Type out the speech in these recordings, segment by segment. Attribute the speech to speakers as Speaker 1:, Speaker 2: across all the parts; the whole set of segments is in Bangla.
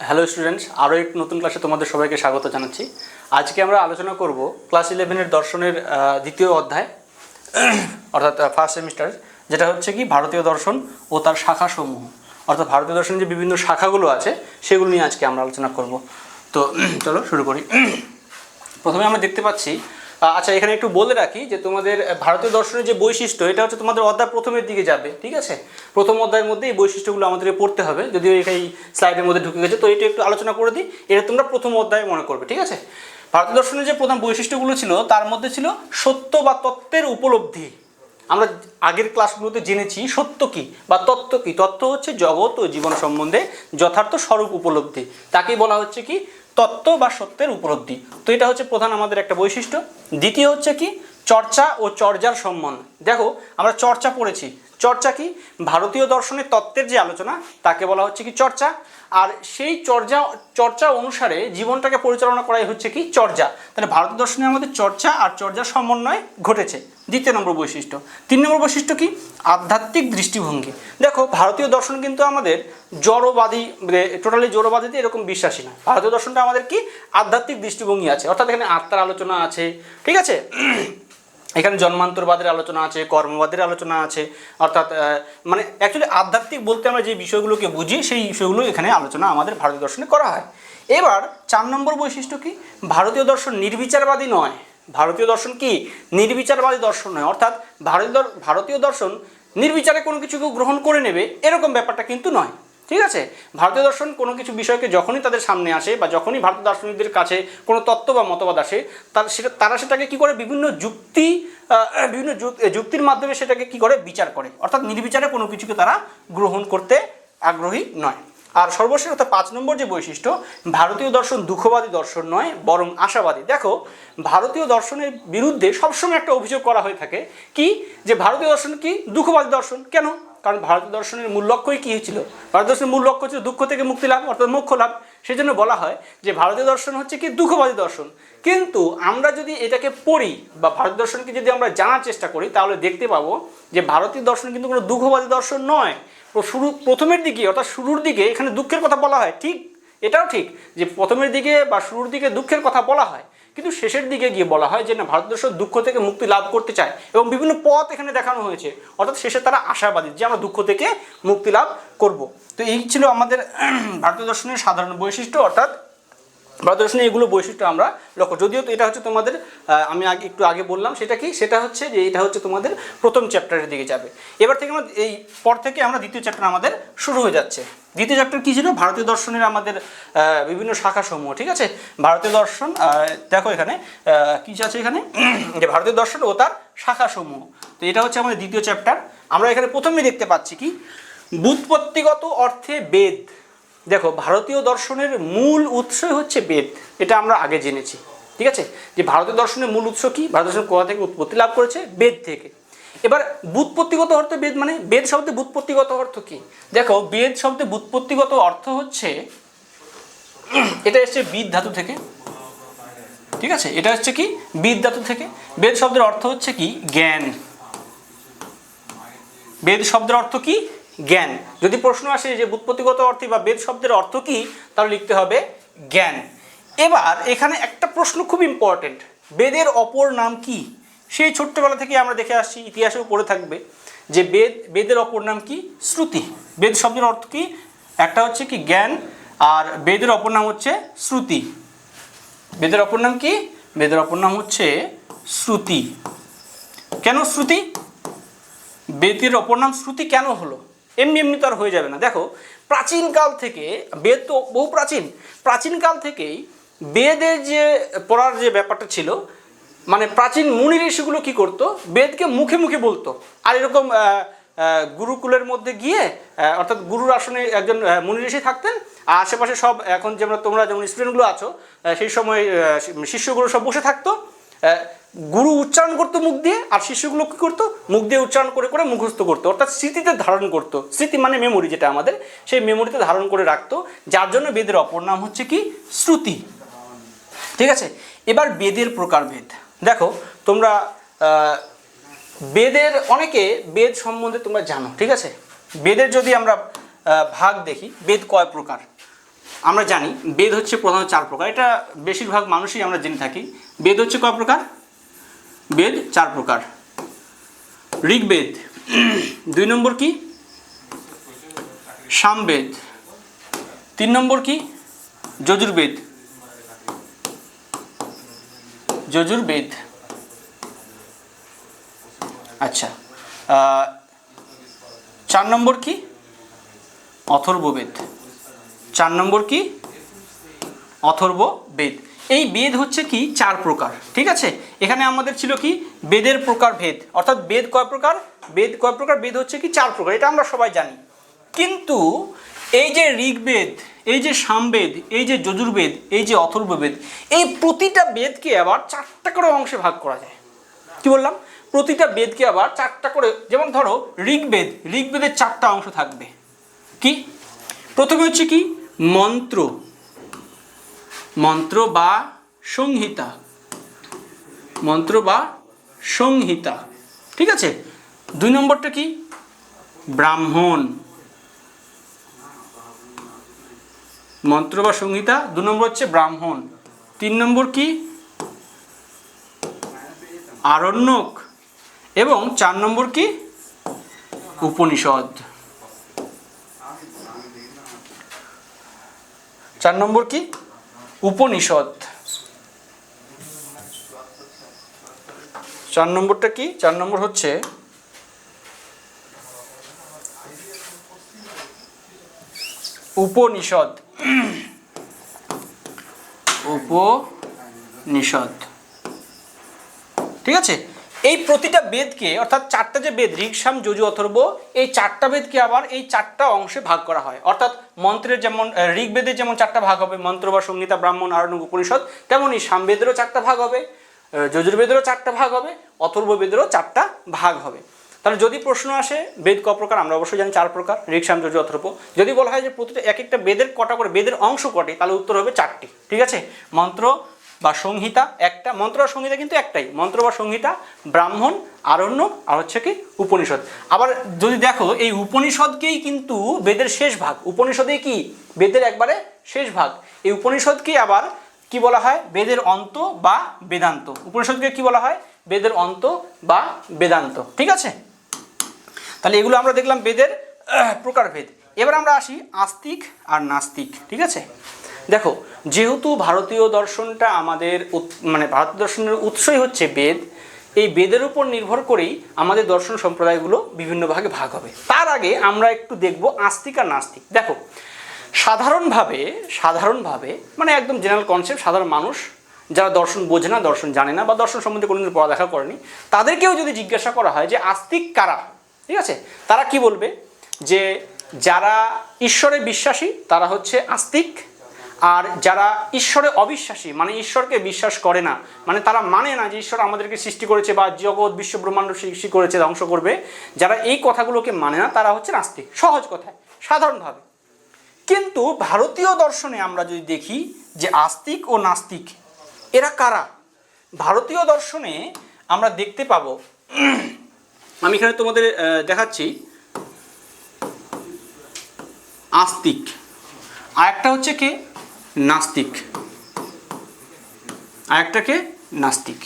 Speaker 1: হ্যালো স্টুডেন্টস আরও একটি নতুন ক্লাসে তোমাদের সবাইকে স্বাগত জানাচ্ছি। আজকে আমরা আলোচনা করব ক্লাস ইলেভেনের দর্শনের দ্বিতীয় অধ্যায়, অর্থাৎ ফার্স্ট সেমিস্টার যেটা হচ্ছে কি ভারতীয় দর্শন ও তার শাখাসমূহ। অর্থাৎ, ভারতীয় দর্শনের যে বিভিন্ন শাখাগুলো আছে, সেগুলো নিয়ে আজকে আমরা আলোচনা করব। তো, চলো শুরু করি। প্রথমে আমরা দেখতে পাচ্ছি আচ্ছা এখানে একটু বলে রাখি যে তোমাদের ভারতীয় দর্শনের যে বৈশিষ্ট্য, এটা হচ্ছে তোমাদের অধ্যায় প্রথমের দিকে যাবে, ঠিক আছে? প্রথম অধ্যায়ের মধ্যে এই বৈশিষ্ট্যগুলো আমাদেরকে পড়তে হবে, যদিও এই স্লাইডের মধ্যে ঢুকে গেছে, তো এটা একটু আলোচনা করে দিই, এটা তোমরা প্রথম অধ্যায়ে মনে করবে, ঠিক আছে? ভারতীয় দর্শনের যে প্রধান বৈশিষ্ট্যগুলো ছিল, তার মধ্যে ছিল সত্য বা তত্ত্বের উপলব্ধি। আমরা আগের ক্লাসগুলোতে জেনেছি, সত্য কি বা তত্ত্ব কি? তত্ত্ব হচ্ছে জগৎ ও জীবন সম্বন্ধে যথার্থ স্বরূপ উপলব্ধি। তাকেই বলা হচ্ছে কি? তত্ত্ব বা সত্যের উপলব্ধি। তো এটা হচ্ছে প্রধান আমাদের একটা বৈশিষ্ট্য। দ্বিতীয় হচ্ছে কি? চর্চা ও চর্যার সম্মান দেখো, আমরা চর্চা পড়েছি। চর্চা কি? ভারতীয় দর্শনের তত্ত্বের যে আলোচনা, তাকে বলা হচ্ছে কি চর্চা। আর সেই চর্চা চর্চা অনুসারে জীবনটাকে পরিচালনা করাই হচ্ছে কি চর্যা। তাহলে ভারতীয় দর্শনে আমাদের চর্চা আর চর্যার সমন্বয় ঘটেছে। দ্বিতীয় নম্বর বৈশিষ্ট্য। তিন নম্বর বৈশিষ্ট্য কি? আধ্যাত্মিক দৃষ্টিভঙ্গি। দেখো, ভারতীয় দর্শন কিন্তু আমাদের জড়বাদী টোটালি জড়বাদীতে এরকম বিশ্বাসী না ভারতীয় দর্শনটা আমাদের কি? আধ্যাত্মিক দৃষ্টিভঙ্গি আছে। অর্থাৎ এখানে আত্মার আলোচনা আছে, ঠিক আছে? এখানে জন্মান্তরবাদের আলোচনা আছে, কর্মবাদের আলোচনা আছে, অর্থাৎ মানে অ্যাকচুয়ালি আধ্যাত্মিক বলতে আমরা যে বিষয়গুলোকে বুঝি, সেই বিষয়গুলো এখানে আলোচনা আমাদের ভারতীয় দর্শনে করা হয়। এবার চার নম্বর বৈশিষ্ট্য কি? ভারতীয় দর্শন নির্বিচারবাদী নয়। ভারতীয় দর্শন কি নির্বিচারবাদী দর্শন নয়? অর্থাৎ ভারতীয় ভারতীয় দর্শন নির্বিচারে কোনো কিছুকে গ্রহণ করে নেবে, এরকম ব্যাপারটা কিন্তু নয়। ঠিক আছে? ভারতীয় দর্শন কোনো কিছু বিষয়কে যখনই তাদের সামনে আসে বা যখনই ভারতীয় দার্শনিকদের কাছে কোনো তত্ত্ব বা মতবাদ আসে, তার সেটা তারা সেটাকে কী করে? বিভিন্ন যুক্তি বিভিন্ন যুক- যুক্তির মাধ্যমে সেটাকে কি করে? বিচার করে। অর্থাৎ নির্বিচারে কোনো কিছুকে তারা গ্রহণ করতে আগ্রহী নয়। আর সর্বশেষ অর্থাৎ পাঁচ নম্বর যে বৈশিষ্ট্য, ভারতীয় দর্শন দুঃখবাদী দর্শন নয়, বরং আশাবাদী। দেখো, ভারতীয় দর্শনের বিরুদ্ধে সবসময় একটা অভিযোগ করা হয়ে থাকে। কি? যে ভারতীয় দর্শন কি? দুঃখবাদী দর্শন। কেন? কারণ ভারতীয় দর্শনের মূল লক্ষ্যই কী হয়েছিল? ভারতীয় দর্শনের মূল লক্ষ্য ছিল দুঃখ থেকে মুক্তি লাভ, অর্থাৎ মোক্ষ লাভ। সেই জন্য বলা হয় যে ভারতীয় দর্শন হচ্ছে কি? দুঃখবাদী দর্শন। কিন্তু আমরা যদি এটাকে পড়ি বা ভারতীয় দর্শনকে যদি আমরা জানার চেষ্টা করি, তাহলে দেখতে পাবো যে ভারতীয় দর্শন কিন্তু কোনো দুঃখবাদী দর্শন নয়। শুরু, প্রথমের দিকে, অর্থাৎ শুরুর দিকে এখানে দুঃখের কথা বলা হয়, ঠিক? এটাও ঠিক যে প্রথমের দিকে বা শুরুর দিকে দুঃখের কথা বলা হয়, কিন্তু শেষের দিকে গিয়ে বলা হয় যে না, ভারতবর্ষ দুঃখ থেকে মুক্তি লাভ করতে চায় এবং বিভিন্ন পথ এখানে দেখানো হয়েছে, অর্থাৎ শেষে তারা আশাবাদী যে আমরা দুঃখ থেকে মুক্তি লাভ করব। তো এই ছিল আমাদের ভারতীয় দর্শনের সাধারণ বৈশিষ্ট্য, অর্থাৎ ভারত দর্শনে এগুলো বৈশিষ্ট্য আমরা লক্ষ্য। যদিও তো এটা হচ্ছে তোমাদের আমি আগে একটু আগে বললাম সেটা কি? সেটা হচ্ছে যে এটা হচ্ছে তোমাদের প্রথম চ্যাপ্টারের দিকে যাবে। এবার থেকে আমরা এই পর থেকে আমরা দ্বিতীয় চ্যাপ্টার আমাদের শুরু হয়ে যাচ্ছে। দ্বিতীয় চ্যাপ্টার কী ছিল? ভারতীয় দর্শনের আমাদের বিভিন্ন শাখাসমূহ, ঠিক আছে? ভারতীয় দর্শন দেখো এখানে কী আছে এখানে? যে ভারতীয় দর্শন ও তার শাখাসমূহ। তো এটা হচ্ছে আমাদের দ্বিতীয় চ্যাপ্টার আমরা এখানে প্রথমে দেখতে পাচ্ছি কি? বুৎপত্তিগত অর্থে বেদ। দেখো, ভারতীয় দর্শনের মূল উৎসই হচ্ছে বেদ। এটা আমরা আগে জেনেছি। ঠিক আছে? যে ভারতীয় দর্শনের মূল উৎস কি? ভারত দর্শন কোথা থেকে উৎপত্তি লাভ করেছে? বেদ থেকে। এবার বুৎপত্তিগত অর্থ বেদ মানে বেদ শব্দে বুৎপত্তিগত অর্থ কি? দেখো, বেদ শব্দে বুৎপত্তিগত অর্থ হচ্ছে, এটা এসছে বিদ ধাতু থেকে। ঠিক আছে? এটা হচ্ছে কি? বিদ ধাতু থেকে। বেদ শব্দের অর্থ হচ্ছে কি? জ্ঞান। বেদ শব্দের অর্থ কি? জ্ঞান। যদি প্রশ্ন আসে যে বুৎপত্তিগত অর্থে বা বেদ শব্দের অর্থ কি, তাহলে লিখতে হবে জ্ঞান। এবার এখানে একটা প্রশ্ন খুব ইম্পর্টেন্ট বেদের অপর নাম কি? সেই ছোট্টবেলা থেকে আমরা দেখে আসছি, ইতিহাসেও পড়ে থাকবে যে বেদ, বেদের অপর নাম কি? শ্রুতি। বেদ শব্দের অর্থ কি? একটা হচ্ছে কি জ্ঞান, আর বেদের অপর নাম হচ্ছে শ্রুতি। বেদের অপর নাম কি? বেদের অপর নাম হচ্ছে শ্রুতি। কেন শ্রুতি? বেদের অপর নাম শ্রুতি কেন হলো? এমনি এমনি তো আর হয়ে যাবে না। দেখো প্রাচীনকাল থেকে, বেদ তো বহু প্রাচীন প্রাচীনকাল থেকেই বেদের যে পড়ার যে ব্যাপারটা ছিল মানে প্রাচীন মুনি ঋষিগুলো কী করতো? বেদকে মুখে মুখে বলতো। আর এরকম গুরুকুলের মধ্যে গিয়ে অর্থাৎ গুরুর আসনে একজন মুনি ঋষি থাকতেন। আর আশেপাশে সব, এখন যেমন তোমরা যেমন স্টুডেন্টগুলো আছো সেই সময় শিষ্যগুলো সব বসে থাকতো। গুরু উচ্চারণ করতো মুখ দিয়ে, আর শিষ্যগুলো কী করতো? মুখ দিয়ে উচ্চারণ করে করে মুখস্থ করতো, অর্থাৎ স্মৃতিতে ধারণ করতো। স্মৃতি মানে মেমোরি যেটা আমাদের, সেই মেমোরিতে ধারণ করে রাখতো। যার জন্য বেদের অপর নাম হচ্ছে কি? শ্রুতি। ঠিক আছে? এবার বেদের প্রকারভেদ। দেখো, তোমরা বেদের, অনেকে বেদ সম্বন্ধে তোমরা জানো, ঠিক আছে? বেদের যদি আমরা ভাগ দেখি, বেদ কয় প্রকার? আমরা জানি বেদ হচ্ছে প্রধানত চার প্রকার। এটা বেশিরভাগ মানুষই আমরা জেনে থাকি। বেদ হচ্ছে কয় প্রকার? বেদ চার প্রকার। ঋগ্বেদ। দুই নম্বর কি? সামবেদ। তিন নম্বর কি? যজুর্বেদ। যজুর্বেদ। আচ্ছা। চার নম্বর কি? অথর্ববেদ। চার নম্বর কি? অথর্ব বেদ। এই বেদ হচ্ছে কি? চার প্রকার, ঠিক আছে? এখানে আমাদের ছিল কি? বেদের প্রকার ভেদ। অর্থাৎ বেদ কয় প্রকার? বেদ কয় প্রকার? বেদ হচ্ছে কি? চার প্রকার, এটা আমরা সবাই জানি। কিন্তু এই যে ঋগ্বেদ, এই যে সামবেদ, এই যে যজুর্বেদ, এই যে অথর্ববেদ, এই প্রতিটা বেদকে আবার চারটা করে অংশে ভাগ করা যায়। কি বললাম? প্রতিটা বেদকে আবার চারটা করে, যেমন ধরো ঋগ্বেদ, ঋগ্বেদের চারটা অংশ থাকবে। কি? প্রথমে হচ্ছে কি? মন্ত্র। মন্ত্র বা সংহিতা। মন্ত্র বা সংহিতা। ঠিক আছে? দুই নম্বরটা কি? ব্রাহ্মণ। মন্ত্র বা সংহিতা, দু নম্বর হচ্ছে ব্রাহ্মণ। তিন নম্বর কি? আরণ্যক। এবং চার নম্বর কি? উপনিষদ। চার নম্বর কি? উপনিষদ। চার নম্বরটা কি? চার নম্বর হচ্ছে উপনিষদ। উপনিষদ। ঠিক আছে? এই প্রতিটা বেদকে, অর্থাৎ চারটা যে বেদ, ঋগসাম, যজু অথর্ব, এই চারটা বেদকে আবার এই চারটা অংশে ভাগ করা হয়। অর্থাৎ মন্ত্রের যেমন ঋগ্বেদের যেমন চারটা ভাগ হবে, মন্ত্র বা সংহিতা, ব্রাহ্মণ আরণ্য উপনিষদ তেমনই সামবেদেরও চারটা ভাগ হবে যজুর্বেদেরও চারটা ভাগ হবে অথর্ব বেদেরও চারটা ভাগ হবে। তাহলে যদি প্রশ্ন আসে, বেদ ক প্রকার, আমরা অবশ্যই জানি চার প্রকার, ঋগসাম, যজু, অথর্ব। যদি বলা হয় যে প্রতিটা এক একটা বেদের কটা করে, বেদের অংশ কটে, তাহলে উত্তর হবে চারটি। ঠিক আছে? মন্ত্র বা সংহিতা একটা, মন্ত্র আর সংহিতা কিন্তু একটাই। মন্ত্র বা সংহিতা, ব্রাহ্মণ, আরণ্য আর হচ্ছে কি উপনিষদ। আবার যদি দেখো, এই উপনিষদকেই কিন্তু বেদের শেষ ভাগ। উপনিষদে কি? বেদের একবারে শেষ ভাগ। এই উপনিষদকে আবার কি বলা হয়? বেদের অন্ত বা বেদান্ত। উপনিষদকে কি বলা হয়? বেদের অন্ত বা বেদান্ত। ঠিক আছে? তাহলে এগুলো আমরা দেখলাম বেদের প্রকারভেদ। এবার আমরা আসি আস্তিক আর নাস্তিক। ঠিক আছে? দেখো, যেহেতু ভারতীয় দর্শনটা আমাদের মানে ভারতীয় দর্শনের উৎসই হচ্ছে বেদ, এই বেদের উপর নির্ভর করেই আমাদের দর্শন সম্প্রদায়গুলো বিভিন্ন ভাগে ভাগ হবে। তার আগে আমরা একটু দেখব আস্তিক আর নাস্তিক। দেখো, সাধারণভাবে সাধারণভাবে মানে একদম জেনারেল কনসেপ্ট সাধারণ মানুষ, যারা দর্শন বোঝে না, দর্শন জানে না, বা দর্শন সম্বন্ধে কোনোদিন পড়ালেখা করেনি, তাদেরকেও যদি জিজ্ঞাসা করা হয় যে আস্তিক কারা? ঠিক আছে? তারা কি বলবে? যে যারা ঈশ্বরে বিশ্বাসী, তারা হচ্ছে আস্তিক আর যারা ঈশ্বরে অবিশ্বাসী মানে ঈশ্বরকে বিশ্বাস করে না মানে তারা মানে না যে ঈশ্বর আমাদেরকে সৃষ্টি করেছে বা জগৎ, বিশ্ব ব্রহ্মাণ্ড সৃষ্টি করেছে, ধ্বংস করবে, যারা এই কথাগুলোকে মানে না, তারা হচ্ছে নাস্তিক সহজ কথায়, সাধারণভাবে। কিন্তু ভারতীয় দর্শনে আমরা যদি দেখি যে আস্তিক ও নাস্তিক, এরা কারা? ভারতীয় দর্শনে আমরা দেখতে পাবো, আমি এখানে তোমাদের দেখাচ্ছি, আস্তিক। আর একটা হচ্ছে কে? নাস্তিক। আর একটা কে নাস্তিক।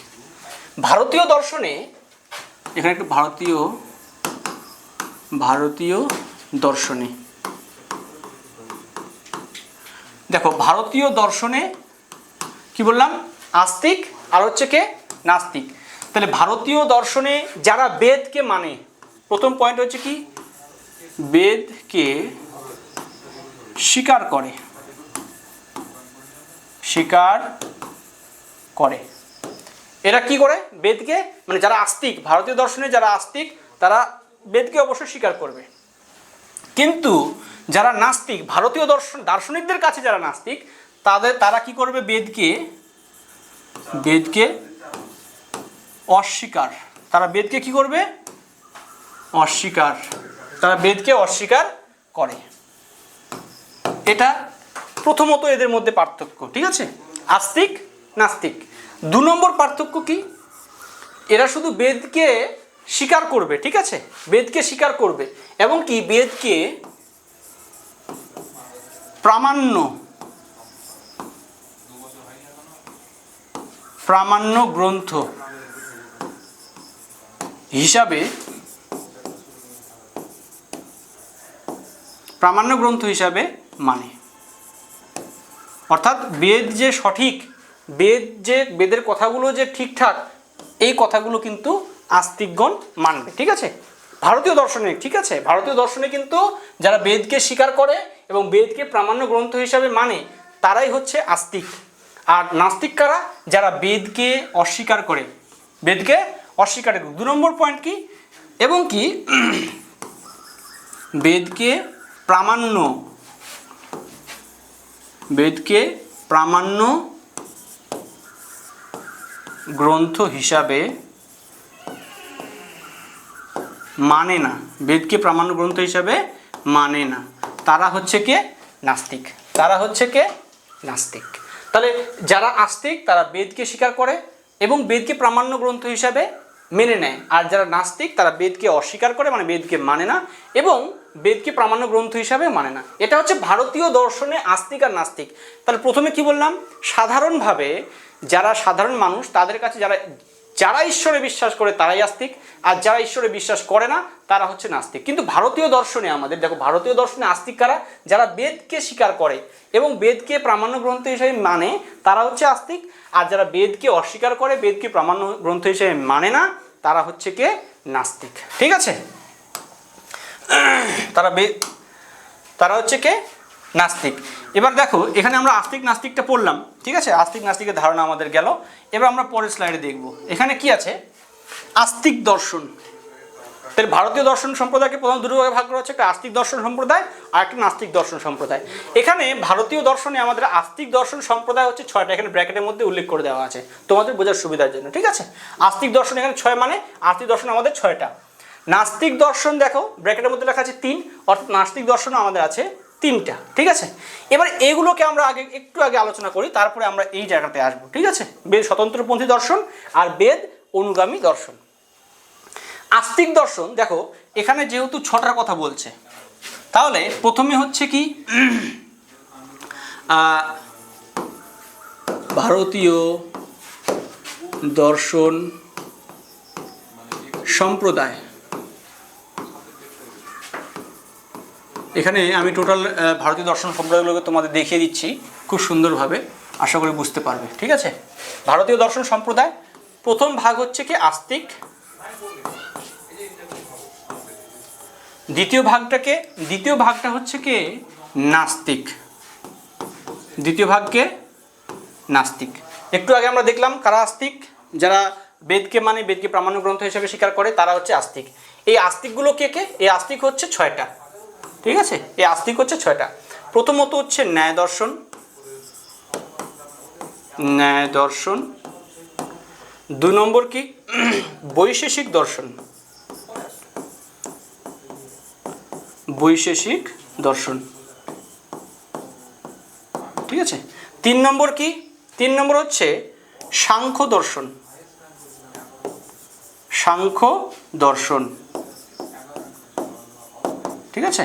Speaker 1: ভারতীয় দর্শনে, এখানে একটু ভারতীয় ভারতীয় দর্শনে। দেখো, ভারতীয় দর্শনে কি বললাম? আস্তিক, আর হচ্ছে কে? নাস্তিক। তাহলে ভারতীয় দর্শনে যারা বেদকে মানে প্রথম পয়েন্ট হচ্ছে কি? বেদকে স্বীকার করে। স্বীকার করে। এরা কি করে? বেদকে মানে যারা আস্তিক, ভারতীয় দর্শনে যারা আস্তিক, তারা বেদকে অবশ্যই স্বীকার করবে। কিন্তু যারা নাস্তিক, ভারতীয় দর্শন, দার্শনিকদের কাছে যারা নাস্তিক, তাদের, তারা কি করবে বেদকে? বেদকে অস্বীকার। তারা বেদকে কি করবে? অস্বীকার। তারা বেদকে অস্বীকার করে। এটা প্রথমত এদের মধ্যে পার্থক্য, ঠিক আছে? আস্তিক, নাস্তিক। দু নম্বর পার্থক্য কি? এরা শুধু বেদকে স্বীকার করবে, ঠিক আছে? বেদকে স্বীকার করবে। এবং কি? বেদকে প্রামাণ্য প্রামাণ্য গ্রন্থ হিসাবে, প্রামাণ্য গ্রন্থ হিসাবে মানে। অর্থাৎ বেদ যে সঠিক, বেদ যে, বেদের কথাগুলো যে ঠিকঠাক, এই কথাগুলো কিন্তু আস্তিকগণ মানবে, ঠিক আছে? ভারতীয় দর্শনে, ঠিক আছে? ভারতীয় দর্শনে কিন্তু যারা বেদকে স্বীকার করে এবং বেদকে প্রামাণ্য গ্রন্থ হিসাবে মানে তারাই হচ্ছে আস্তিক। আর নাস্তিক কারা যারা বেদকে অস্বীকার করে, বেদকে অস্বীকার করে, দু নম্বর পয়েন্ট কি? এবং কি? বেদকে প্রামাণ্য বেদকে প্রামাণ্য গ্রন্থ হিসাবে মানে না। বেদকে প্রামাণ্য গ্রন্থ হিসাবে মানে না। তারা হচ্ছে কে? নাস্তিক। তারা হচ্ছে কে? নাস্তিক। তাহলে যারা আস্তিক, তারা বেদকে স্বীকার করে এবং বেদকে প্রামাণ্য গ্রন্থ হিসাবে মেনে নেয়। আর যারা নাস্তিক, তারা বেদকে অস্বীকার করে মানে বেদকে মানে না, এবং বেদকে প্রামাণ্য গ্রন্থ হিসাবে মানে না। এটা হচ্ছে ভারতীয় দর্শনে আস্তিক আর নাস্তিক। তাহলে প্রথমে কি বললাম? সাধারণভাবে যারা সাধারণ মানুষ, তাদের কাছে যারা যারা ঈশ্বরে বিশ্বাস করে, তারাই আস্তিক। আর যারা ঈশ্বরে বিশ্বাস করে না, তারা হচ্ছে নাস্তিক। কিন্তু ভারতীয় দর্শনে আমাদের, দেখো, ভারতীয় দর্শনে আস্তিক কারা? যারা বেদকে স্বীকার করে এবং বেদকে প্রামাণ্য গ্রন্থ হিসেবে মানে তারা হচ্ছে আস্তিক। আর যারা বেদকে অস্বীকার করে, বেদকে প্রামাণ্য গ্রন্থ হিসেবে মানে না, তারা হচ্ছে কে? নাস্তিক। ঠিক আছে? তারা বেদ তারা হচ্ছে কে? নাস্তিক। এবার দেখো, এখানে আমরা আস্তিক নাস্তিকটা পড়লাম, ঠিক আছে? আস্তিক নাস্তিকের ধারণা আমাদের গেল। এবার আমরা পরের স্লাইডে দেখব। এখানে কি আছে? আস্তিক দর্শন। তাহলে ভারতীয় দর্শন সম্প্রদায়কে প্রধান দুটো ভাগে করা হচ্ছে একটা আস্তিক দর্শন সম্প্রদায় আর একটা নাস্তিক দর্শন সম্প্রদায়। এখানে ভারতীয় দর্শনে আমাদের আস্তিক দর্শন সম্প্রদায় হচ্ছে ছয়টা। এখানে ব্র্যাকেটের মধ্যে উল্লেখ করে দেওয়া আছে। তোমাদের বোঝার সুবিধার জন্য, ঠিক আছে? আস্তিক দর্শন এখানে ছয় মানে আস্তিক দর্শন আমাদের ছয়টা। নাস্তিক দর্শন দেখো, ব্র্যাকেটের মধ্যে লেখা আছে তিন, অর্থাৎ নাস্তিক দর্শন আমাদের আছে তিনটা, ঠিক আছে? এবার এগুলোকে আমরা আগে, একটু আগে আলোচনা করি, তারপরে আমরা এই জায়গাতে আসব, ঠিক আছে? বেদ স্বতন্ত্রপন্থী দর্শন আর বেদ অনুগামী দর্শন। আস্তিক দর্শন, দেখো, এখানে যেহেতু ছটার কথা বলছে, তাহলে প্রথমে হচ্ছে কি ভারতীয় দর্শন সম্প্রদায়। এখানে আমি টোটাল ভারতীয় দর্শন সম্প্রদায়গুলোকে তোমাদের দেখিয়ে দিচ্ছি, খুব সুন্দরভাবে, আশা করি বুঝতে পারবে, ঠিক আছে? ভারতীয় দর্শন সম্প্রদায়, প্রথম ভাগ হচ্ছে কি আস্তিক। দ্বিতীয় ভাগটাকে, দ্বিতীয় ভাগটা হচ্ছে কি নাস্তিক। দ্বিতীয় ভাগকে নাস্তিক। একটু আগে আমরা দেখলাম কারা আস্তিক, যারা বেদকে মানে বেদকে প্রামাণ্য গ্রন্থ হিসেবে স্বীকার করে, তারা হচ্ছে আস্তিক। এই আস্তিকগুলো কে কে? এই আস্তিক হচ্ছে ছয়টা। ঠিক আছে? এই আস্তিক হচ্ছে ছয়টা। প্রথমত হচ্ছে ন্যায় দর্শন। ন্যায় দর্শন। দুই নম্বর কি? বৈশেষিক দর্শন। বৈশেষিক দর্শন। ঠিক আছে? তিন নম্বর কি? তিন নম্বর হচ্ছে সাংখ্য দর্শন। সাংখ্য দর্শন। ঠিক আছে?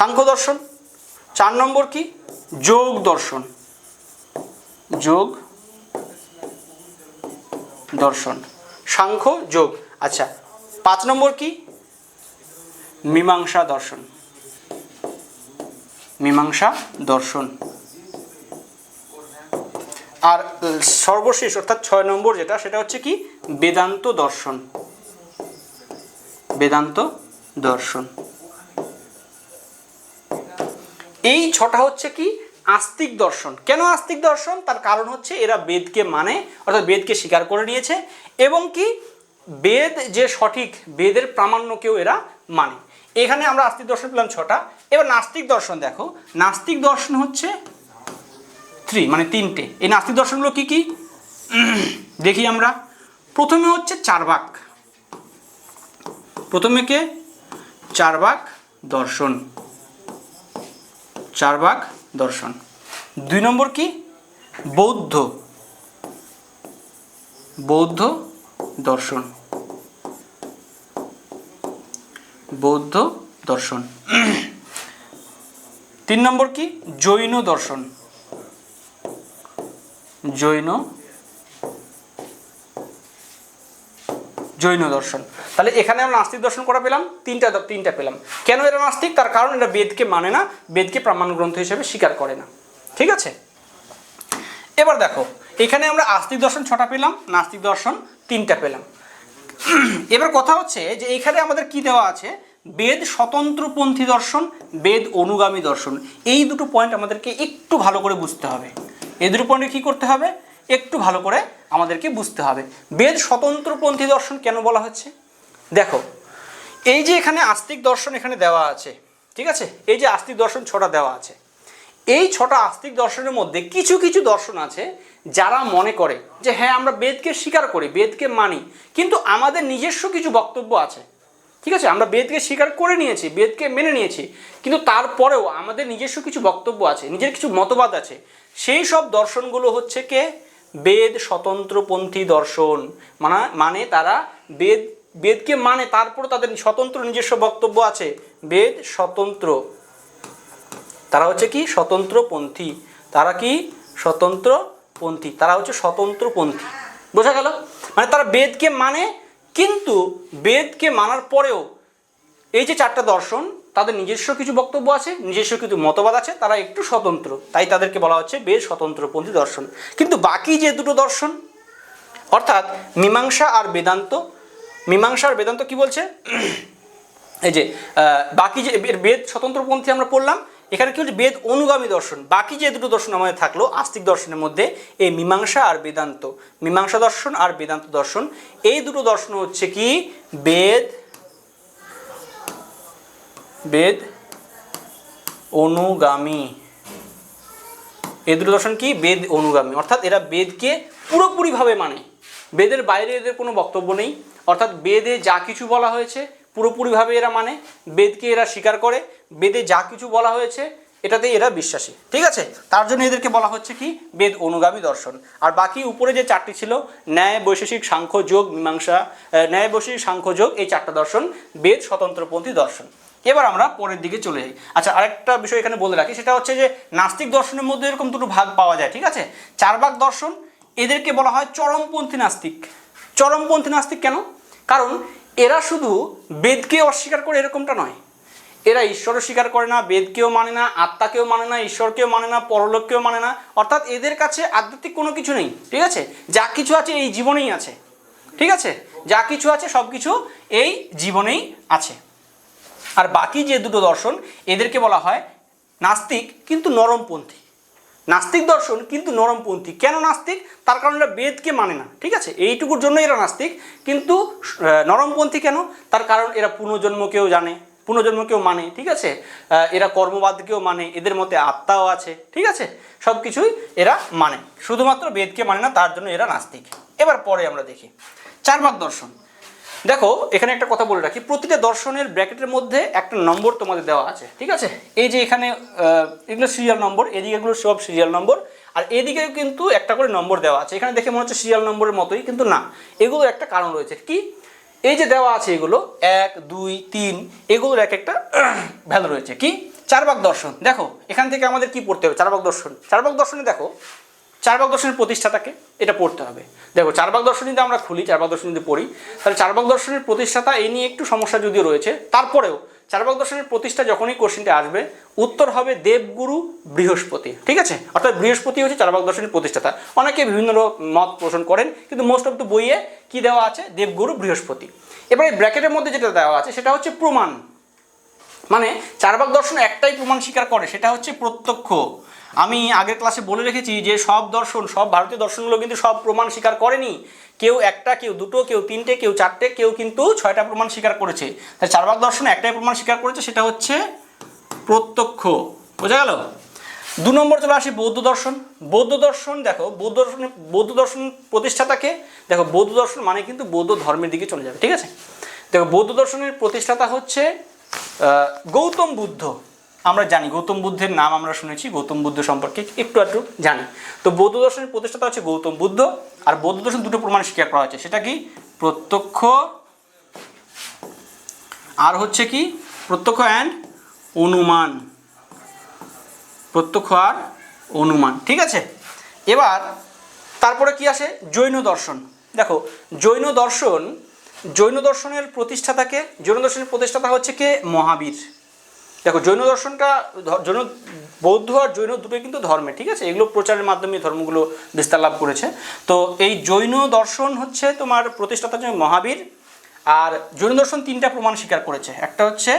Speaker 1: সাংখ্য দর্শন। চার নম্বর কি? যোগ দর্শন। যোগ দর্শন। সাংখ্য, যোগ। আচ্ছা পাঁচ নম্বর কি? মীমাংসা দর্শন। মীমাংসা দর্শন। আর সর্বশেষ, অর্থাৎ ছয় নম্বর যেটা, সেটা হচ্ছে কি? বেদান্ত দর্শন। বেদান্ত দর্শন। এই ছটা হচ্ছে কি? আস্তিক দর্শন। কেন আস্তিক দর্শন? তার কারণ হচ্ছে এরা বেদকে মানে অর্থাৎ বেদকে স্বীকার করে নিয়েছে এবং কি? বেদ যে সঠিক, বেদের প্রামাণ্যকেও এরা মানে। এখানে আমরা আস্তিক দর্শন পেলাম ছটা। এবার নাস্তিক দর্শন দেখো। নাস্তিক দর্শন হচ্ছে থ্রি মানে তিনটে। এই নাস্তিক দর্শনগুলো কি কি? দেখি আমরা। প্রথমে হচ্ছে চারবাক প্রথমে কে? চারবাক দর্শন। চারবাক দর্শন। দুই নম্বর কি? বৌদ্ধ। বৌদ্ধ দর্শন। বৌদ্ধ দর্শন। তিন নম্বর কি? জৈন দর্শন। জৈন জৈন দর্শন। তাহলে এখানে আমরা নাস্তিক দর্শন করা পেলাম, তিনটা তিনটা পেলাম। কেন এরা নাস্তিক? তার কারণ এরা বেদকে মানে না, বেদকে প্রামাণ গ্রন্থ হিসেবে স্বীকার করে না। ঠিক আছে? এবার দেখো, এখানে আমরা আস্তিক দর্শন ছটা পেলাম, নাস্তিক দর্শন তিনটা পেলাম। এবার কথা হচ্ছে যে এখানে আমাদের কি দেওয়া আছে? বেদ স্বতন্ত্রপন্থী দর্শন, বেদ অনুগামী দর্শন। এই দুটো পয়েন্ট আমাদেরকে একটু ভালো করে বুঝতে হবে। এই দুটো পয়েন্টে কী করতে হবে? একটু ভালো করে আমাদেরকে বুঝতে হবে। বেদ স্বতন্ত্রপন্থী দর্শন কেন বলা হচ্ছে? দেখো, এই যে এখানে আস্তিক দর্শন এখানে দেওয়া আছে, ঠিক আছে? এই যে আস্তিক দর্শন ছটা দেওয়া আছে। এই ছটা আস্তিক দর্শনের মধ্যে কিছু কিছু দর্শন আছে যারা মনে করে যে হ্যাঁ আমরা বেদকে স্বীকার করি, বেদকে মানি, কিন্তু আমাদের নিজস্ব কিছু বক্তব্য আছে। ঠিক আছে? আমরা বেদকে স্বীকার করে নিয়েছি, বেদকে মেনে নিয়েছি, কিন্তু তারপরেও আমাদের নিজস্ব কিছু বক্তব্য আছে, নিজের কিছু মতবাদ আছে। সেই সব দর্শনগুলো হচ্ছে কে? বেদ স্বতন্ত্রপন্থী দর্শন। মানে মানে তারা বেদ, বেদকে মানে তারপর তাদের স্বতন্ত্র নিজস্ব বক্তব্য আছে। বেদ স্বতন্ত্র। তারা হচ্ছে কি? স্বতন্ত্রপন্থী। তারা কি? স্বতন্ত্রপন্থী। তারা হচ্ছে স্বতন্ত্রপন্থী। বোঝা গেল? মানে তারা বেদকে মানে কিন্তু বেদকে মানার পরেও এই যে চারটা দর্শন তাদের নিজস্ব কিছু বক্তব্য আছে, নিজস্ব কিছু মতবাদ আছে, তারা একটু স্বতন্ত্র। তাই তাদেরকে বলা হচ্ছে বেদ স্বতন্ত্রপন্থী দর্শন। কিন্তু বাকি যে দুটো দর্শন, অর্থাৎ মীমাংসা আর বেদান্ত, মীমাংসা আর বেদান্ত কি বলছে? এই যে বাকি যে বেদ স্বতন্ত্রপন্থী আমরা পড়লাম, এখানে কি হচ্ছে বেদ অনুগামী দর্শন। বাকি যে দুটো দর্শন আমাদের থাকল, আস্তিক দর্শনের মধ্যে, এই মীমাংসা আর বেদান্ত। মীমাংসা দর্শন আর বেদান্ত দর্শন। এই দুটো দর্শন হচ্ছে কি? বেদ বেদ অনুগামী। এই দুটো দর্শন কি? বেদ অনুগামী। অর্থাৎ এরা বেদকে পুরোপুরিভাবে মানে। বেদের বাইরে এদের কোনো বক্তব্য নেই। অর্থাৎ বেদে যা কিছু বলা হয়েছে, পুরোপুরিভাবে এরা মানে। বেদকে এরা স্বীকার করে। বেদে যা কিছু বলা হয়েছে এটাতে এরা বিশ্বাসী। ঠিক আছে? তার জন্য এদেরকে বলা হচ্ছে কি? বেদ অনুগামী দর্শন। আর বাকি উপরে যে চারটি ছিল, ন্যায় বৈশেষিক সাংখ্যযোগ মীমাংসা ন্যায় বৈশেষিক সাংখ্য যোগ, এই চারটা দর্শন বেদ স্বতন্ত্রপন্থী দর্শন। এবার আমরা পরের দিকে চলে যাই। আচ্ছা আরেকটা বিষয় এখানে বলে রাখি, সেটা হচ্ছে যে নাস্তিক দর্শনের মধ্যে এরকম দুটো ভাগ পাওয়া যায়, ঠিক আছে? চার ভাগ দর্শন, এদেরকে বলা হয় চরমপন্থী নাস্তিক। চরমপন্থী নাস্তিক কেন? কারণ এরা শুধু বেদকে অস্বীকার করে এরকমটা নয়। এরা ঈশ্বরও স্বীকার করে না, বেদকেও মানে না, আত্মাকেও মানে না, ঈশ্বরকেও মানে না, পরলোককেও মানে না। অর্থাৎ এদের কাছে আধ্যাত্মিক কোনো কিছু নেই, ঠিক আছে? যা কিছু আছে এই জীবনেই আছে, ঠিক আছে? যা কিছু আছে সব কিছু এই জীবনেই আছে। আর বাকি যে দুটো দর্শন, এদেরকে বলা হয় নাস্তিক কিন্তু নরমপন্থী। নাস্তিক দর্শন কিন্তু নরমপন্থী। কেন নাস্তিক? তার কারণ এরা বেদকে মানে না, ঠিক আছে? এইটুকুর জন্য এরা নাস্তিক। কিন্তু নরমপন্থী কেন? তার কারণ এরা পুনর্জন্মকেও জানে, পুনর্জন্মকেও মানে ঠিক আছে? এরা কর্মবাদকেও মানে এদের মধ্যে আত্মাও আছে, ঠিক আছে? সব কিছুই এরা মানে। শুধুমাত্র বেদকে মানে না, তার জন্য এরা নাস্তিক। এবার পরে আমরা দেখি। চার দর্শন। দেখো, এখানে একটা কথা বলে রাখি। প্রতিটা দর্শনের ব্র্যাকেটের মধ্যে একটা নম্বর তোমাদের দেওয়া আছে, ঠিক আছে? এই যে এখানে এগুলো সিরিয়াল নম্বর এদিকে এগুলো সব সিরিয়াল নম্বর আর এদিকেও কিন্তু একটা করে নম্বর দেওয়া আছে। এখানে দেখে মনে হচ্ছে সিরিয়াল নম্বরের মতোই, কিন্তু না। এগুলো একটা কারণ রয়েছে। কি? এই যে দেওয়া আছে এগুলো, এক, দুই, তিন, এগুলোর এক একটা ভ্যালু রয়েছে। কি? চারবাক দর্শন। দেখো, এখান থেকে আমাদের কি পড়তে হবে? চারবাক দর্শন। চারবাক দর্শনে দেখো চারবাক দর্শনের প্রতিষ্ঠাতাকে এটা পড়তে হবে। দেখো, চারবাক দর্শন যদি আমরা খুলি, চারবাক দর্শন যদি পড়ি। তাহলে চারবাক দর্শনের প্রতিষ্ঠাতা এই নিয়ে একটু সমস্যা যদিও রয়েছে, তারপরেও চারবাক দর্শনের প্রতিষ্ঠা যখনই কোশ্চিনটা আসবে, উত্তর হবে দেবগুরু বৃহস্পতি, ঠিক আছে? অর্থাৎ বৃহস্পতি হচ্ছে চারবাক দর্শনের প্রতিষ্ঠাতা। অনেকে বিভিন্ন মত পোষণ করেন, কিন্তু মোস্ট অফ দ্য বইয়ে কি দেওয়া আছে? দেবগুরু বৃহস্পতি। এবারে ব্র্যাকেটের মধ্যে যেটা দেওয়া আছে, সেটা হচ্ছে প্রমাণ। মানে চারবাক দর্শন একটাই প্রমাণ স্বীকার করে, সেটা হচ্ছে প্রত্যক্ষ। আমি আগের ক্লাসে বলে রেখেছি যে সব দর্শন, সব ভারতীয় দর্শনগুলো কিন্তু সব প্রমাণ স্বীকার করেনি। কেউ একটা, কেউ দুটো, কেউ তিনটে, কেউ চারটে, কেউ কিন্তু ছয়টা প্রমাণ স্বীকার করেছে। তাই চারবাক দর্শন একটাই প্রমাণ স্বীকার করেছে, সেটা হচ্ছে প্রত্যক্ষ। বোঝা গেল? দু নম্বর চলে আসি বৌদ্ধ দর্শন। বৌদ্ধ দর্শন, দেখো, বৌদ্ধ দর্শন বৌদ্ধ দর্শন প্রতিষ্ঠাতাকে, দেখো, বৌদ্ধ দর্শন মানে কিন্তু বৌদ্ধ ধর্মের দিকে চলে যাবে, ঠিক আছে? দেখো, বৌদ্ধ দর্শনের প্রতিষ্ঠাতা হচ্ছে গৌতম বুদ্ধ, আমরা জানি, গৌতম বুদ্ধের নাম আমরা শুনেছি, গৌতম বুদ্ধ সম্পর্কে একটু একটু জানি। তো বৌদ্ধ দর্শনের প্রতিষ্ঠাতা হচ্ছে গৌতম বুদ্ধ, আর বৌদ্ধ দর্শন দুটো প্রমাণ স্বীকার করা হয়েছে। সেটা কি? প্রত্যক্ষ আর হচ্ছে কি? প্রত্যক্ষ অ্যান্ড অনুমান। প্রত্যক্ষ আর অনুমান। ঠিক আছে? এবার, তারপরে কি আসে? জৈন দর্শন। দেখো, জৈন দর্শন জৈন দর্শনের প্রতিষ্ঠাতাকে, জৈন দর্শনের প্রতিষ্ঠাতা হচ্ছে কে? মহাবীর। দেখো, জৈন দর্শনটা জৈন বৌদ্ধ আর জৈন দুটোই কিন্তু ধর্মে, ঠিক আছে? এগুলো প্রচারের মাধ্যমে ধর্মগুলো বিস্তার লাভ করেছে। তো এই জৈন দর্শন হচ্ছে তোমার প্রতিষ্ঠাতা হচ্ছে মহাবীর, আর জৈন দর্শন তিনটা প্রমাণ স্বীকার করেছে। একটা হচ্ছে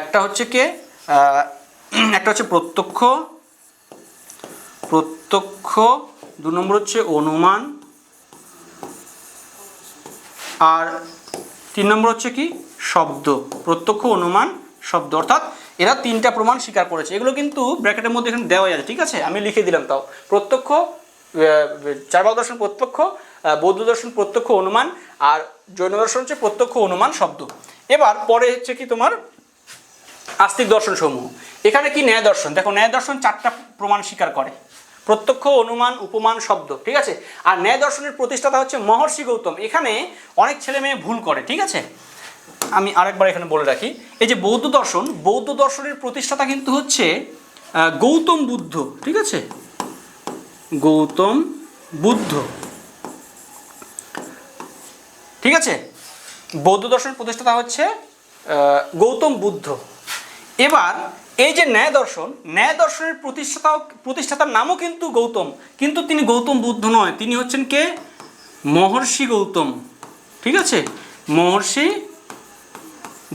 Speaker 1: একটা হচ্ছে কে? একটা হচ্ছে প্রত্যক্ষ প্রত্যক্ষ, দু নম্বর হচ্ছে অনুমান আর তিন নম্বর হচ্ছে কি? শব্দ। প্রত্যক্ষ অনুমান, শব্দ। অর্থাৎ এরা তিনটা প্রমাণ স্বীকার করেছে। এগুলো কিন্তু ব্র্যাকেটের মধ্যে এখানে দেওয়া আছে। ঠিক আছে? আমি লিখে দিলাম তাও। প্রত্যক্ষ চারবাক দর্শন প্রত্যক্ষ বৌদ্ধ দর্শন প্রত্যক্ষ অনুমান, আর জৈন দর্শন হচ্ছে প্রত্যক্ষ অনুমান, শব্দ। এবার পরে হচ্ছে কি তোমার? আস্তিক দর্শন সমূহ এখানে কি ন্যায় দর্শন? দেখো, ন্যায় দর্শন চারটা প্রমাণ স্বীকার করে। প্রত্যক্ষ, অনুমান, উপমান, শব্দ, ঠিক আছে? আর ন্যায় দর্শনের প্রতিষ্ঠাতা হচ্ছে মহর্ষি গৌতম। এখানে অনেক ছেলে মেয়ে ভুল করে, ঠিক আছে? আমি আরেকবার এখানে বলে রাখি, এই যে বৌদ্ধ দর্শন, বৌদ্ধ দর্শনের প্রতিষ্ঠাতা কিন্তু হচ্ছে গৌতম বুদ্ধ, ঠিক আছে? গৌতম বুদ্ধ। ঠিক আছে? বৌদ্ধ দর্শনের প্রতিষ্ঠাতা হচ্ছে গৌতম বুদ্ধ। এবার এই যে ন্যায় দর্শন, ন্যায় দর্শনের প্রতিষ্ঠাতা প্রতিষ্ঠাতার নামও কিন্তু গৌতম। কিন্তু তিনি গৌতম বুদ্ধ নয়, তিনি হচ্ছেন কে? মহর্ষি গৌতম। ঠিক আছে? মহর্ষি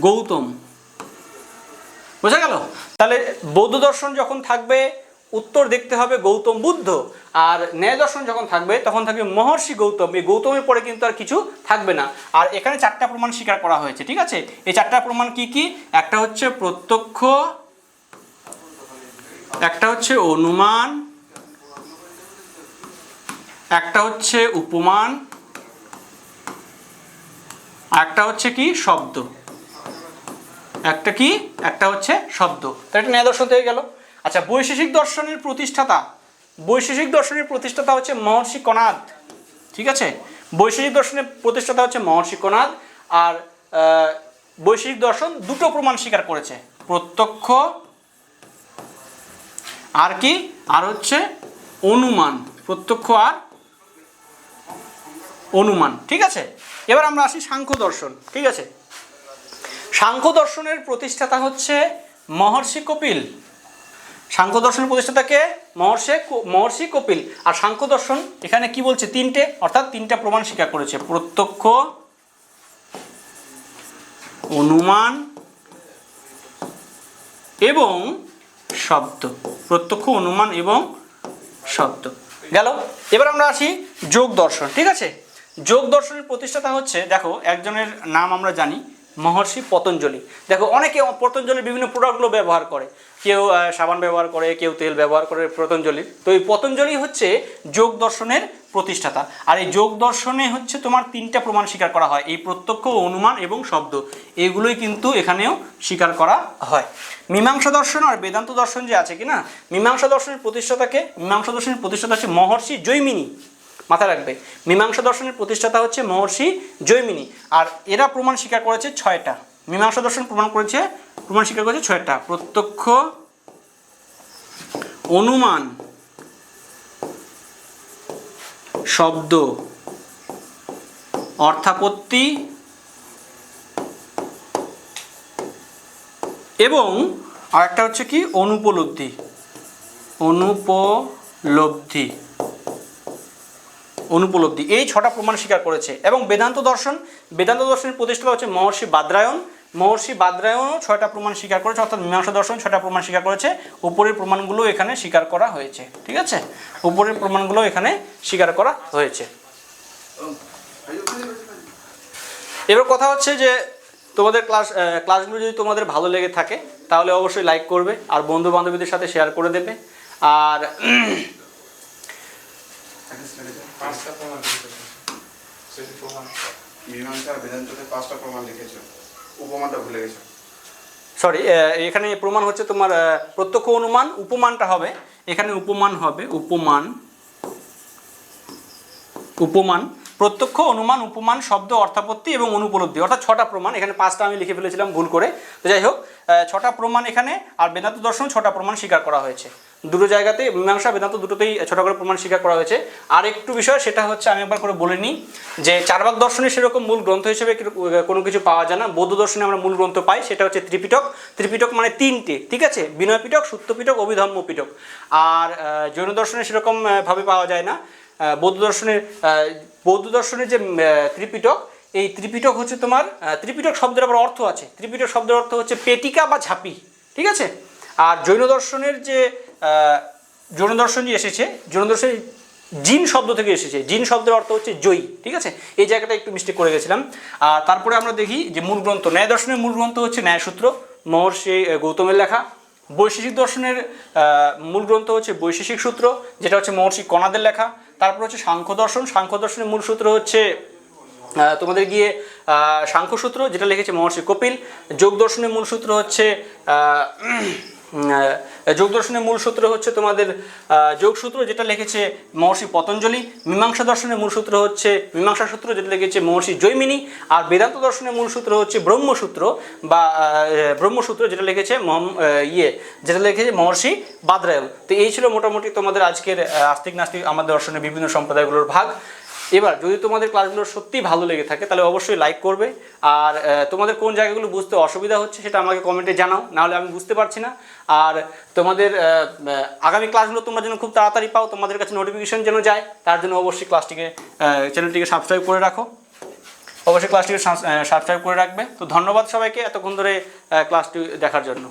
Speaker 1: গৌতম। বোঝা গেল? তাহলে বৌদ্ধ দর্শন যখন থাকবে, উত্তর দেখতে হবে গৌতম বুদ্ধ। আর ন্যায় দর্শন যখন থাকবে, তখন থাকবে মহর্ষি গৌতম। এই গৌতমের পরে কিন্তু আর কিছু থাকবে না। আর এখানে চারটা প্রমাণ স্বীকার করা হয়েছে, ঠিক আছে? এই চারটা প্রমাণ কি কি? একটা হচ্ছে প্রত্যক্ষ একটা হচ্ছে অনুমান, একটা হচ্ছে উপমান, একটা হচ্ছে কি? শব্দ। একটা কি? একটা হচ্ছে শব্দ। তো এটা ন্যায় দর্শন থেকে গেল। আচ্ছা বৈশেষিক দর্শনের প্রতিষ্ঠাতা। বৈশেষিক দর্শনের প্রতিষ্ঠাতা হচ্ছে মহর্ষি কনাদ ঠিক আছে? বৈশেষিক দর্শনের প্রতিষ্ঠাতা হচ্ছে মহর্ষি কনাদ আর বৈশেষিক দর্শন দুটো প্রমাণ স্বীকার করেছে। প্রত্যক্ষ আর কি? আর হচ্ছে অনুমান, প্রত্যক্ষ আর অনুমান, ঠিক আছে? এবার আমরা আসি সাংখ্য দর্শন, ঠিক আছে? সাংখ্য দর্শনের প্রতিষ্ঠাতা হচ্ছে মহর্ষি কপিল। সাংখ্য দর্শনের প্রতিষ্ঠাতাকে মহর্ষে মহর্ষি কপিল। আর সাংখ্য দর্শন এখানে কি বলছে? তিনটে, অর্থাৎ তিনটা প্রমাণ স্বীকার করেছে। প্রত্যক্ষ, অনুমান এবং শব্দ, প্রত্যক্ষ অনুমান এবং শব্দ। গেল, এবার আমরা আসি যোগ দর্শন, ঠিক আছে? যোগ দর্শনের প্রতিষ্ঠাতা হচ্ছে, দেখো, একজনের নাম আমরা জানি মহর্ষি পতঞ্জলি। দেখো, অনেকে পতঞ্জলির বিভিন্ন প্রোডাক্টগুলো ব্যবহার করে। কেউ সাবান ব্যবহার করে, কেউ তেল ব্যবহার করে পতঞ্জলির তো এই পতঞ্জলি হচ্ছে যোগ দর্শনের প্রতিষ্ঠাতা। আর এই যোগ দর্শনে হচ্ছে তোমার তিনটা প্রমাণ স্বীকার করা হয়। এই প্রত্যক্ষ অনুমান এবং শব্দ। এগুলোই কিন্তু এখানেও স্বীকার করা হয়। মীমাংসা দর্শন আর বেদান্ত দর্শন যে আছে কি না মীমাংসা দর্শনের প্রতিষ্ঠাতাকে, মীমাংসা দর্শনের প্রতিষ্ঠাতা হচ্ছে মহর্ষি জৈমিনী। মাথা রাখবে। মীমাংসা দর্শনের প্রতিষ্ঠাতা হচ্ছে মহর্ষি জৈমিনী। আর এরা প্রমাণ স্বীকার করেছে ছয়টা। মীমাংসা দর্শন প্রমাণ করেছে, প্রমাণ স্বীকার করেছে ছয়টা। প্রত্যক্ষ অনুমান, শব্দ, অর্থাপত্তি এবং আরেকটা হচ্ছে কি? অনুপলব্ধি। অনুপলব্ধি। অনুপলব্ধি। এই ছটা প্রমাণ স্বীকার করেছে। এবং বেদান্ত দর্শন, বেদান্ত দর্শনের প্রতিষ্ঠাতা হচ্ছে মহর্ষি বাদ্রায়ণ। মহর্ষি বাদ্রায়ণও ছয়টা প্রমাণ স্বীকার করেছে, অর্থাৎ মীমাংসা দর্শন ছয়টা প্রমাণ স্বীকার করেছে। উপরের প্রমাণগুলো এখানে স্বীকার করা হয়েছে। ঠিক আছে? উপরের প্রমাণগুলো এখানে স্বীকার করা হয়েছে। এবার কথা হচ্ছে যে, তোমাদের ক্লাস ক্লাসগুলো যদি তোমাদের ভালো লেগে থাকে, তাহলে অবশ্যই লাইক করবে, আর বন্ধু বান্ধবীদের সাথে শেয়ার করে দেবে। আর
Speaker 2: পাঁচটা প্রমাণ লিখেছো। সেটি প্রমাণ।
Speaker 3: মীমাংসা বেদান্ততে পাঁচটা প্রমাণ লিখেছো। উপমাটা ভুলে গেছো।
Speaker 1: সরি এখানে প্রমাণ হচ্ছে তোমার প্রত্যক্ষ অনুমান উপমানটা হবে। এখানে উপমান হবে উপমান উপমান। প্রত্যক্ষ অনুমান উপমান শব্দ অর্থাপত্তি এবং অনুপলব্ধি। অর্থাৎ ছটা প্রমাণ এখানে পাঁচটা আমি লিখে ফেলেছিলাম ভুল করে। তো যাই হোক ছটা প্রমাণ এখানে আর বেদান্ত দর্শন ছটা প্রমাণ স্বীকার করা হয়েছে। দুটো জায়গাতে মীমাংসা বেদান্ত দুটোতেই ছোট করে প্রমাণ স্বীকার করা হয়েছে। আর একটু বিষয় সেটা হচ্ছে আমি একবার করে বলে নিই যে চারবাক দর্শনে সেরকম মূল গ্রন্থ হিসেবে কোনো কিছু পাওয়া যায় না। বৌদ্ধ দর্শনে আমরা মূল গ্রন্থ পাই সেটা হচ্ছে ত্রিপিটক। ত্রিপিটক মানে তিনটে ঠিক আছে? বিনয় পিটক সূত্র পিটক অভিধম্ম পিটক আর জৈন দর্শনে সেরকম আহ, ভাবে পাওয়া যায় না। বৌদ্ধ দর্শনের বৌদ্ধ দর্শনের যে ত্রিপিটক, এই ত্রিপিটক হচ্ছে তোমার ত্রিপিটক শব্দের আবার অর্থ আছে। ত্রিপিটক শব্দের অর্থ হচ্ছে পেটিকা বা ঝাঁপি, ঠিক আছে? আর জৈন দর্শনের যে জৈন দর্শন যে এসেছে, জৈন দর্শন জিন শব্দ থেকে এসেছে, জিন শব্দের অর্থ হচ্ছে জয়ী, ঠিক আছে? এই জায়গাটা একটু মিস্টেক করে গেছিলাম। আর তারপরে আমরা দেখি যে মূল গ্রন্থ, ন্যায় দর্শনের মূল গ্রন্থ হচ্ছে ন্যায়সূত্র, মহর্ষি গৌতমের লেখা। বৈশেষিক দর্শনের মূল গ্রন্থ হচ্ছে বৈশেষিক সূত্র, যেটা হচ্ছে মহর্ষি কণাদের লেখা। তারপর হচ্ছে সাংখ্য দর্শন। সাংখ্য দর্শনের মূল সূত্র হচ্ছে তোমাদের গিয়ে সাংখ্যসূত্র যেটা লিখেছে মহর্ষি কপিল। যোগ দর্শনের মূল সূত্র হচ্ছে যোগ দর্শনের মূল সূত্র হচ্ছে তোমাদের যোগসূত্র যেটা লিখেছে মহর্ষি পতঞ্জলি, মীমাংসা দর্শনের মূল সূত্র হচ্ছে, মীমাংসা সূত্র যেটা লিখেছে মহর্ষি জৈমিনী, আর বেদান্ত দর্শনের মূল সূত্র হচ্ছে ব্রহ্মসূত্র, বা ব্রহ্মসূত্র যেটা লিখেছে ইয়ে যেটা লিখেছে মহর্ষি বাদরায়ণ। তো এই ছিল মোটামুটি তোমাদের আজকের আস্তিক নাস্তিক আমাদের দর্শনের বিভিন্ন সম্প্রদায়গুলোর ভাগ। এবার, যদি তোমাদের ক্লাসগুলো সত্যিই ভালো লেগে থাকে, তাহলে অবশ্যই লাইক করবে। আর তোমাদের কোন জায়গাগুলো বুঝতে অসুবিধা হচ্ছে সেটা আমাকে কমেন্টে জানাও, নাহলে আমি বুঝতে পারছি না। আর, তোমাদের আগামী ক্লাসগুলো তোমরা যেন খুব তাড়াতাড়ি পাও, তোমাদের কাছে নোটিফিকেশন যেন যায়, তার জন্য অবশ্যই ক্লাসটিকে চ্যানেলটিকে সাবস্ক্রাইব করে রাখো। অবশ্যই ক্লাসটিকে সাবস্ক্রাইব করে রাখবে। তো ধন্যবাদ সবাইকে এতক্ষণ ধরে ক্লাসটি দেখার জন্য।